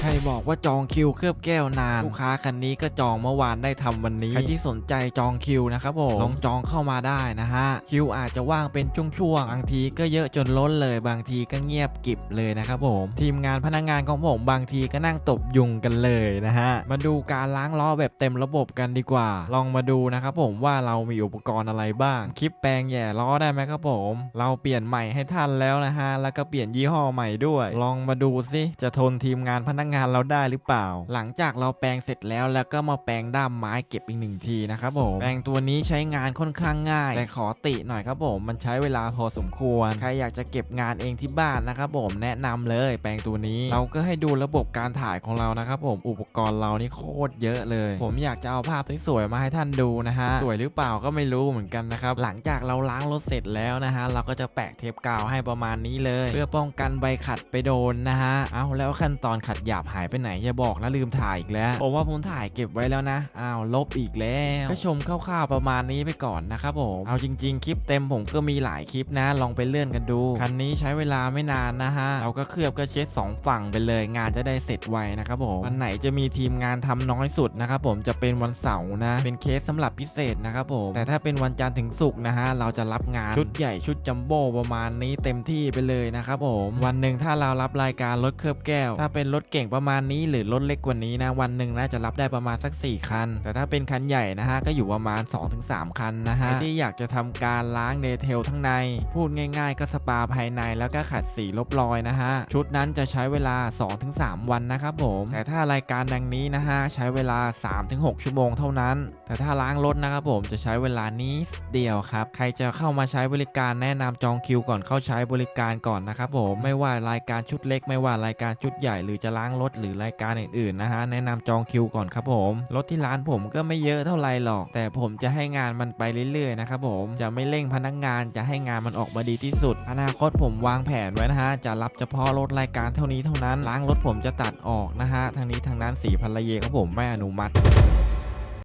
ใครบอกว่าจองคิวเคลือบแก้วนาน ลูกค้าคันนี้ก็จองเมื่อวานได้ทำวันนี้ ใครที่สนใจจองคิวนะครับผมลองจองเข้ามาได้นะฮะ คิวอาจจะว่างเป็นช่วงๆ บางทีก็เยอะจนล้นเลย บางทีก็เงียบกิบเลยนะครับผม ทีมงานพนักงานของผมบางทีก็นั่งตบยุงกันเลยนะฮะ มาดูการล้างล้อแบบเต็มระบบกันดีกว่า ลองมาดูนะครับผมว่าเรามีอุปกรณ์อะไรบ้าง คลิปแปลงแย่ล้อได้ไหมครับผม เราเปลี่ยนใหม่ให้ท่านแล้วนะฮะ แล้วก็เปลี่ยนยี่ห้อใหม่ด้วย ลองมาดูสิจะทนทีมงานพนักงานเราได้หรือเปล่า หลังจากเราแปลงเสร็จแล้วแล้วก็มาแปลงด้ามไม้เก็บอีกหนึ่งทีนะครับผมแปลงตัวนี้ใช้งานค่อนข้างง่าย แต่ขอติหน่อยครับผมมันใช้เวลาพอสมควร ใครอยากจะเก็บงานเองที่บ้านนะครับผมแนะนำเลยแปลงตัวนี้เราก็ให้ดูระบบการถ่ายของเรานะครับผมอุปกรณ์เรานี่โคตรเยอะเลย ผมอยากจะเอาภาพสวยๆมาให้ท่านดูนะฮะสวยหรือเปล่าก็ไม่รู้เหมือนกันนะครับหลังจากเราล้างรถเสร็จแล้วนะฮะเราก็จะแปะเทปกาวให้ประมาณนี้เลย เพื่อป้องกันใบขัดไปโดนนะฮะเอาแล้วขั้นตอนขัดหยาบหายไปไหนอย่าบอกนะลืมถ่ายอีกแล้วผมว่าผมถ่ายเก็บไว้แล้วนะอ้าวลบอีกแล้วก็ชมคร่าวๆประมาณนี้ไปก่อนนะครับผมเอาจริง ๆ คลิปเต็มผมก็มีหลายคลิปนะ ลองไปเลื่อนกันดู คันนี้ใช้เวลาไม่นานนะฮะเราก็เคลือบก็เช็ดสองฝั่งไปเลย งานจะได้เสร็จไวนะครับผมวันไหนจะมีทีมงานทำน้อยสุดนะครับผมจะเป็นวันเสาร์นะ เป็นเคสสำหรับพิเศษนะครับผมแต่ถ้าเป็นวันจันทร์ถึงศุกร์นะฮะเราจะรับงานชุดใหญ่ชุดจัมโบ้ประมาณนี้เต็มที่ไปเลยนะครับผมวันหนึ่งถ้าเรารับรายการรถเคลือบแก้ว ถ้าเป็นรถเก่งประมาณนี้หรือรถเล็กกว่านี้นะวันหนึ่งน่าจะรับได้ประมาณสัก 4 คัน แต่ถ้าเป็นคันใหญ่นะฮะก็อยู่ประมาณ 2-3 คันนะฮะที่อยากจะทำการล้างเดเทลทั้งใน พูดง่าย ๆ ก็สปาภายในแล้วก็ขัดสีลบรอยนะฮะชุดนั้นจะใช้เวลา 2-3 วันนะครับผมแต่ถ้ารายการดังนี้นะฮะใช้เวลา 3-6 ชั่วโมงเท่านั้น แต่ถ้าล้างรถนะครับผมจะใช้เวลานี้เดียวครับใครจะเข้ามาใช้บริการแนะนำจองคิวก่อนเข้าใช้บริการก่อนนะครับผมไม่ว่ารายการชุดเล็ก ไม่ว่ารายการชุดใหญ่หรือจะล้างรถหรือรายการอื่นๆนะฮะแนะนำจองคิวก่อนครับผมรถที่ร้านผมก็ไม่เยอะเท่าไหร่หรอก แต่ผมจะให้งานมันไปเรื่อยๆนะครับผมจะไม่เร่งพนักงานจะให้งานมันออกมาดีที่สุด อนาคตผมวางแผนไว้นะฮะจะรับเฉพาะรถรายการเท่านี้เท่านั้นล้างรถผมจะตัดออกนะฮะทางนี้ทางนั้นสีพันละเยาของผมไม่อนุมัติ